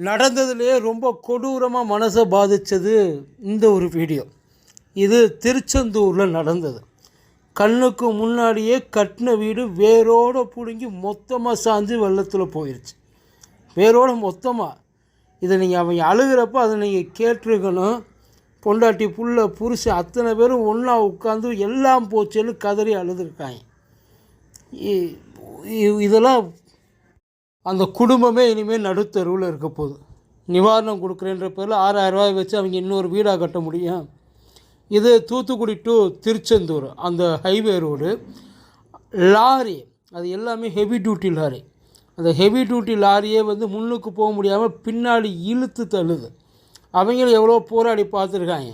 நடந்ததுலேயே ரொம்ப கொடூரமாக மனசை பாதித்தது இந்த ஒரு வீடியோ. இது திருச்செந்தூரில் நடந்தது. கண்ணுக்கு முன்னாடியே கட்டின வீடு வேரோடு பிடுங்கி மொத்தமாக சாஞ்சு வெள்ளத்தில் போயிடுச்சு வேரோட மொத்தமாக இதை நீங்கள் அவங்க அழுகிறப்ப அதை நீங்கள் கேட்டிருக்கணும். பொண்டாட்டி புள்ள புருஷன் அத்தனை பேரும் ஒன்றா உட்காந்து எல்லாம் போச்சுன்னு கதறி அழுதுருக்காங்க. இ- இ- இதெல்லாம் அந்த குடும்பமே இனிமேல் நடுத்தருவில் இருக்க போகுது. நிவாரணம் கொடுக்குறேன்ற பேரில் ஆறாயிரரூவாய் வச்சு அவங்க இன்னொரு வீடாக கட்ட முடியும். இது தூத்துக்குடி டு திருச்செந்தூர் அந்த ஹைவே ரோடு லாரி அது எல்லாமே ஹெவி டியூட்டி லாரி. அந்த ஹெவி டியூட்டி லாரியே வந்து முன்னுக்கு போக முடியாமல் பின்னாடி இழுத்து தள்ளுது. அவங்களும் எவ்வளோ போராடி பார்த்துருக்காங்க.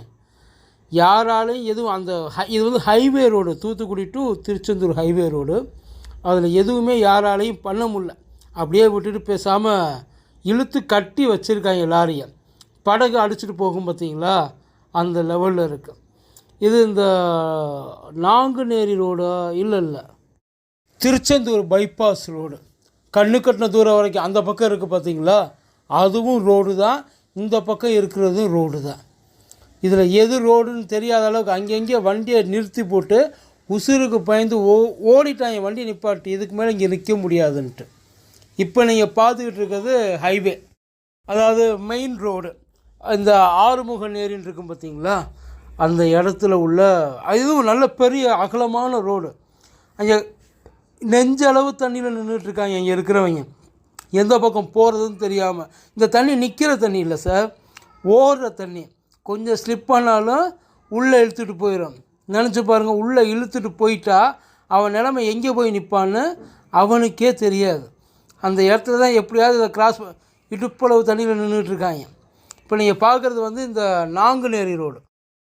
யாராலையும் எதுவும் அந்த ஹை இது வந்து highway road Thoothukudi to Tiruchendur highway road அதில் எதுவுமே யாராலையும் பண்ண முடியல. அப்படியே விட்டுட்டு பேசாமல் இழுத்து கட்டி வச்சுருக்காங்க லாரியை. படகு அடிச்சுட்டு போகும் பார்த்தீங்களா? அந்த லெவலில் இருக்குது இது இந்த நாங்குநேரி ரோடோ? இல்லை இல்லை. திருச்செந்தூர் பைபாஸ் ரோடு கண்ணு கட்டின தூரம் வரைக்கும் அந்த பக்கம் இருக்குது பார்த்தீங்களா? அதுவும் ரோடு தான். இந்த பக்கம் இருக்கிறதும் ரோடு தான். இதில் எது ரோடுன்னு தெரியாத அளவுக்கு அங்கங்கே வண்டியை நிறுத்தி போட்டு உசுருக்கு பயந்து ஓ ஓடிட்டாங்க வண்டி நிப்பாட்டி. இதுக்கு மேலே இங்கே நிற்க முடியாதுன்ட்டு. இப்போ நீங்கள் பார்த்துக்கிட்டு இருக்கிறது ஹைவே அதாவது மெயின் ரோடு இந்த ஆறுமுக நேரின்னு இருக்கும் பார்த்தீங்களா? அந்த இடத்துல உள்ள இதுவும் நல்ல பெரிய அகலமான ரோடு அங்கே நெஞ்சளவு தண்ணியில் நின்றுட்டுருக்காங்க இங்கே இருக்கிறவங்க. எந்த பக்கம் போகிறதுன்னு தெரியாமல் இந்த தண்ணி நிற்கிற தண்ணி இல்லை சார். ஓடுற தண்ணி. கொஞ்சம் ஸ்லிப் ஆனாலும் உள்ளே இழுத்துட்டு போயிடும் நினச்சி பாருங்கள் உள்ளே இழுத்துட்டு போயிட்டா அவன் நிலமை எங்கே போய் நிற்பான்னு அவனுக்கே தெரியாது. அந்த இடத்துல தான் எப்படியாவது இதை கிராஸ் இடுப்பளவு தண்ணியில் நின்றுட்டு இருக்காங்க. இப்போ நீங்கள் பார்க்குறது வந்து இந்த Nanguneri road.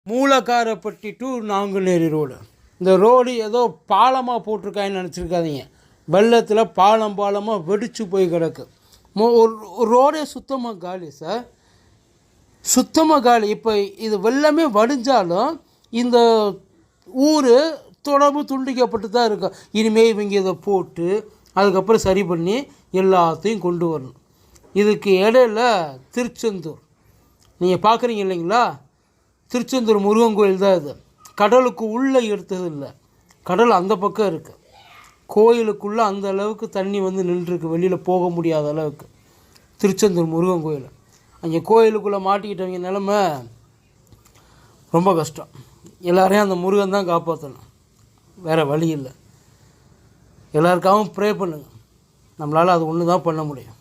Moolakkarapatti to Nanguneri road. இந்த ரோடு ஏதோ பாலமாக போட்டிருக்காங்கன்னு நினச்சிருக்காதீங்க. வெள்ளத்தில் பாலம் பாலமாக வெடித்து போய் கிடக்கு. ஒரு ஒரு ரோடே சுத்தமாக காலி சார். சுத்தமாக காலி. இப்போ இது வெள்ளமே வடிஞ்சாலும் இந்த ஊர் தொடர்பு துண்டிக்கப்பட்டு தான் இருக்கும் இனிமேல் இவங்க இதை போட்டு அதுக்கப்புறம் சரி பண்ணி எல்லாத்தையும் கொண்டு வரணும். இதுக்கு இடையில திருச்செந்தூர். நீங்கள் பார்க்குறீங்க இல்லைங்களா? திருச்செந்தூர் முருகன் கோயில் தான் இது. கடலுக்கு உள்ளே எடுத்தது இல்லை. கடல் அந்த பக்கம் இருக்குது கோயிலுக்குள்ளே அந்த அளவுக்கு தண்ணி வந்து நின்றுருக்கு. வெளியில் போக முடியாத அளவுக்கு. திருச்செந்தூர் முருகன் கோயில். அங்கே கோயிலுக்குள்ளே மாட்டிக்கிட்டவங்க நிலமை ரொம்ப கஷ்டம். எல்லாரையும் அந்த முருகன் தான் காப்பாற்றணும் வேறு வழி இல்லை. எல்லாருக்காகவும் ப்ரே பண்ணுங்கள் நம்மளால் அது ஒன்று தான் பண்ண முடியும்.